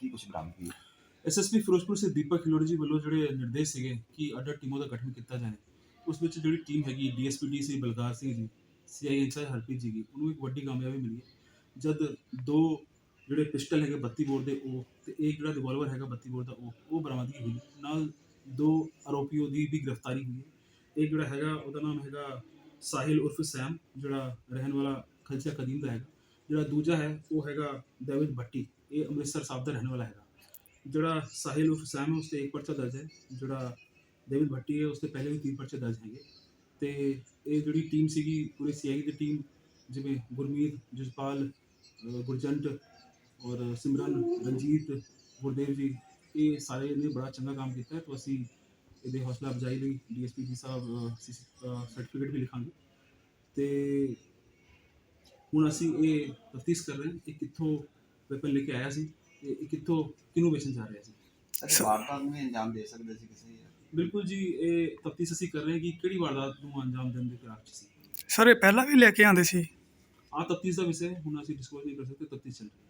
ਕੀ ਕੁਝ ਬਰਾਮਦ ਹੋਈ? ਐਸਐਸਪੀ ਫਿਰੋਜ਼ਪੁਰ ਸੇ ਦੀਪਕ ਖਿਲੋੜੀ ਜੀ ਵੱਲੋਂ ਜਿਹੜੇ ਨਿਰਦੇਸ਼ ਸੀਗੇ ਕਿ ਅੱਡ ਅੱਡ ਟੀਮਾਂ ਦਾ ਗਠਨ ਕੀਤਾ ਜਾਏ। ਉਸ ਵਿੱਚ ਜਿਹੜੀ ਟੀਮ ਹੈਗੀ ਡੀਐਸਪੀਡੀ ਸੀ, ਬਲਕਾਰ ਸਿੰਘ ਜੀ ਸੀਆਈਐਸਆਈ ਹਰਪ੍ਰੀਤ ਜੀ ਦੀ, ਉਹਨੂੰ ਇੱਕ ਵੱਡੀ ਕਾਮਯਾਬੀ ਮਿਲੀ ਹੈ। ਜਦ ਦੋ ਜਿਹੜੇ ਪਿਸਟਲ ਹੈਗੇ 32 ਬੋਰ ਦੇ ਉਹ ਤੇ ਇੱਕ ਜਿਹੜਾ ਰਿਵਾਲਵਰ ਹੈਗਾ 32 ਬੋਰ ਦਾ ਉਹ ਉਹ ਬਰਾਮਦਗੀ ਹੋਈ। ਨਾਲ ਦੋ ਆਰੋਪੀਓ ਦੀ ਵੀ ਗ੍ਰਿਫਤਾਰੀ ਹੋਈ ਹੈ। ਇੱਕ ਜਿਹੜਾ ਹੈਗਾ, ਉਹਦਾ ਨਾਮ ਹੈਗਾ ਸਾਹਿਲ ਉਰਫ ਸੈਮ, ਜਿਹੜਾ ਰਹਿਣ ਵਾਲਾ ਖਲਚਾ ਕਦੀਮ ਦਾ ਹੈਗਾ। ਜਿਹੜਾ ਦੂਜਾ ਹੈ, ਉਹ ਹੈਗਾ ਡੇਵਿਡ ਭੱਟੀ। ਇਹ ਅੰਮ੍ਰਿਤਸਰ ਸਾਹਿਬ ਦਾ ਰਹਿਣ ਵਾਲਾ ਹੈਗਾ। ਜਿਹੜਾ ਸਾਹਿਲ ਉਰਫ ਸੈਮ ਹੈ, ਉਸ ਤੇ ਇੱਕ ਪਰਚਾ ਦਰਜ ਹੈ। ਜਿਹੜਾ ਡੇਵਿਡ ਭੱਟੀ ਹੈ, ਉਸ ਤੇ ਪਹਿਲੇ ਵੀ ਤਿੰਨ ਪਰਚੇ ਦਰਜ ਹੈਗੇ। ਤੇ ਇਹ ਜਿਹੜੀ ਟੀਮ ਸੀਗੀ, ਪੂਰੇ ਸੀਆਈ ਦੀ ਟੀਮ, ਜਿਵੇਂ ਗੁਰਮੀਤ, ਜਸਪਾਲ ਗੁਰਜੰਟ ਔਰ ਸਿਮਰਨ, ਰਣਜੀਤ, ਗੁਰਦੇਵ ਜੀ, ਇਹ ਸਾਰੇ ਨੇ ਬੜਾ ਚੰਗਾ ਕੰਮ ਕੀਤਾ ਤਾਂ ਅਸੀਂ ਇਹਦੇ ਹੌਸਲਾ ਅਫਜ਼ਾਈ ਲਈ ਡੀਐਸਪੀ ਜੀ ਸਾਹਿਬ ਸਰਟੀਫਿਕੇਟ ਵੀ ਲਿਖਾਂਗੇ। ਤੇ ਹੁਣ ਅਸੀਂ ਇਹ ਤਫਤੀਸ਼ ਕਰ ਰਹੇ ਹਾਂ ਕਿ ਕਿੱਥੋਂ ਵੈਪਨ ਲੈ ਕੇ ਆਇਆ ਸੀ ਤੇ ਇਹ ਕਿੱਥੋਂ ਕਿਹਨੂੰ ਵੇਚਣ ਜਾ ਰਿਹਾ ਸੀ? ਸਰ ਵਾਰਦਾਤ ਨੂੰ ਵੀ ਅੰਜਾਮ ਦੇ ਸਕਦੇ ਸੀ ਕਿਸੇ ਬਿਲਕੁਲ ਜੀ ਇਹ ਤਫਤੀਸ਼ ਅਸੀਂ ਕਰ ਰਹੇ ਹਾਂ ਕਿ ਕਿਹੜੀ ਵਾਰਦਾਤ ਨੂੰ ਅੰਜਾਮ ਦੇਣ ਦੇ 'ਚ ਸੀ ਸਰ ਇਹ ਪਹਿਲਾਂ ਵੀ ਲੈ ਕੇ ਆਂਦੇ ਸੀ? ਆ ਤਫਤੀਸ਼ ਦਾ ਵਿਸ਼ਾ ਹੈ ਹੁਣ ਅਸੀਂ ਡਿਸਕਲੋਜ਼ ਨਹੀਂ ਕਰ ਸਕਦੇ ਤਫਤੀਸ਼ ਚੱਲ ਰਹੀ ਹੈ।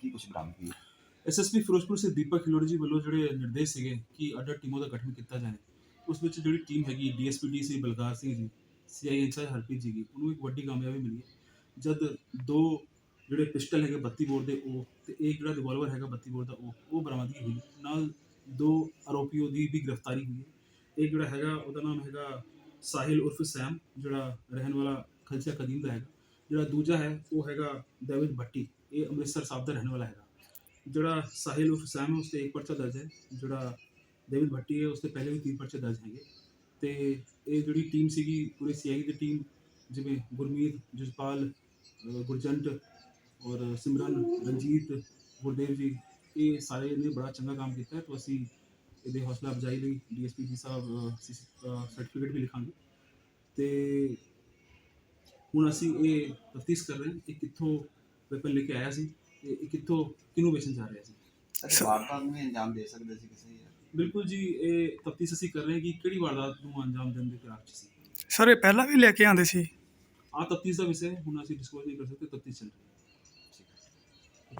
ਕੀ ਕੁਝ ਬਰਾਮਦ ਹੋਈ? ਐਸਐਸਪੀ ਫਿਰੋਜ਼ਪੁਰ ਸੇ ਦੀਪਕ ਖਿਲੋੜੀ ਜੀ ਵੱਲੋਂ ਜਿਹੜੇ ਨਿਰਦੇਸ਼ ਸੀਗੇ ਕਿ ਅੱਡ ਅੱਡ ਟੀਮਾਂ ਦਾ ਗਠਨ ਕੀਤਾ ਜਾਏ, ਉਸ ਵਿੱਚ ਜਿਹੜੀ ਟੀਮ ਹੈਗੀ ਡੀਐਸਪੀਡੀ ਸੀ, ਬਲਕਾਰ ਸਿੰਘ ਜੀ ਸੀਆਈਐਸਆਈ ਹਰਪ੍ਰੀਤ ਜੀ ਦੀ, ਉਹਨੂੰ ਇੱਕ ਵੱਡੀ ਕਾਮਯਾਬੀ ਮਿਲੀ ਹੈ। ਜਦ ਦੋ ਜਿਹੜੇ ਪਿਸਟਲ ਹੈਗੇ 32 ਬੋਰ ਦੇ ਉਹ ਤੇ ਇੱਕ ਜਿਹੜਾ ਰਿਵਾਲਵਰ ਹੈਗਾ 32 ਬੋਰ ਦਾ ਉਹ ਉਹ ਬਰਾਮਦਗੀ ਹੋਈ। ਨਾਲ ਦੋ ਆਰੋਪੀਓ ਦੀ ਵੀ ਗ੍ਰਿਫਤਾਰੀ ਹੋਈ ਹੈ। ਇੱਕ ਜਿਹੜਾ ਹੈਗਾ, ਉਹਦਾ ਨਾਮ ਹੈਗਾ ਸਾਹਿਲ ਉਰਫ ਸੈਮ, ਜਿਹੜਾ ਰਹਿਣ ਵਾਲਾ ਖਲਚਾ ਕਦੀਮ ਦਾ ਹੈਗਾ। ਜਿਹੜਾ ਦੂਜਾ ਹੈ, ਉਹ ਹੈਗਾ ਡੇਵਿਡ ਭੱਟੀ। ਇਹ ਅੰਮ੍ਰਿਤਸਰ ਸਾਹਿਬ ਦਾ ਰਹਿਣ ਵਾਲਾ ਹੈਗਾ। ਜਿਹੜਾ ਸਾਹਿਲ ਉਰਫ ਹੈ, ਉਸ ਤੇ ਇੱਕ ਪਰਚਾ ਦਰਜ ਹੈ। ਜਿਹੜਾ ਡੇਵਿਡ ਭੱਟੀ ਹੈ, ਉਸ ਤੇ ਪਹਿਲੇ ਵੀ ਤਿੰਨ ਪਰਚੇ ਦਰਜ ਹੈਗੇ। ਤੇ ਇਹ ਜਿਹੜੀ ਟੀਮ ਸੀਗੀ, ਪੂਰੇ ਸੀਆਈ ਦੀ ਟੀਮ, ਜਿਵੇਂ ਗੁਰਮੀਤ, ਜਸਪਾਲ ਗੁਰਜੰਟ ਔਰ ਸਿਮਰਨ, ਰਣਜੀਤ, ਗੁਰਦੇਵ ਜੀ, ਇਹ ਸਾਰੇ ਨੇ ਬੜਾ ਚੰਗਾ ਕੰਮ ਕੀਤਾ ਤਾਂ ਅਸੀਂ ਇਹਦੇ ਹੌਸਲਾ ਅਫਜ਼ਾਈ ਲਈ ਡੀਐਸਪੀ ਜੀ ਸਾਹਿਬ ਸਰਟੀਫਿਕੇਟ ਵੀ ਲਿਖਾਂਗੇ। ਤੇ ਹੁਣ ਅਸੀਂ ਇਹ ਤਫਤੀਸ਼ ਕਰ ਰਹੇ ਹਾਂ ਕਿ ਕਿੱਥੋਂ ਵੈਪਨ ਲੈ ਕੇ ਆਇਆ ਸੀ ਤੇ ਇਹ ਕਿੱਥੋਂ ਕਿਹਨੂੰ ਵੇਚਣ ਜਾ ਰਿਹਾ ਸੀ? ਸਰ ਵਾਰਦਾਤ ਨੂੰ ਵੀ ਅੰਜਾਮ ਦੇ ਸਕਦੇ ਸੀ ਕਿਸੇ ਬਿਲਕੁਲ ਜੀ ਇਹ ਤਫਤੀਸ਼ ਅਸੀਂ ਕਰ ਰਹੇ ਹਾਂ ਕਿ ਕਿਹੜੀ ਵਾਰਦਾਤ ਨੂੰ ਅੰਜਾਮ ਦੇਣ ਦੇ 'ਚ ਸੀ? ਸਰ ਇਹ ਪਹਿਲਾਂ ਵੀ ਲੈ ਕੇ ਆਂਦੇ ਸੀ? ਆ ਤਫਤੀਸ਼ ਦਾ ਵਿਸ਼ਾ ਹੈ ਹੁਣ ਅਸੀਂ ਡਿਸਕਲੋਜ਼ ਨਹੀਂ ਕਰ ਸਕਦੇ ਤਫਤੀਸ਼ ਚੱਲ ਰਹੀ ਹੈ।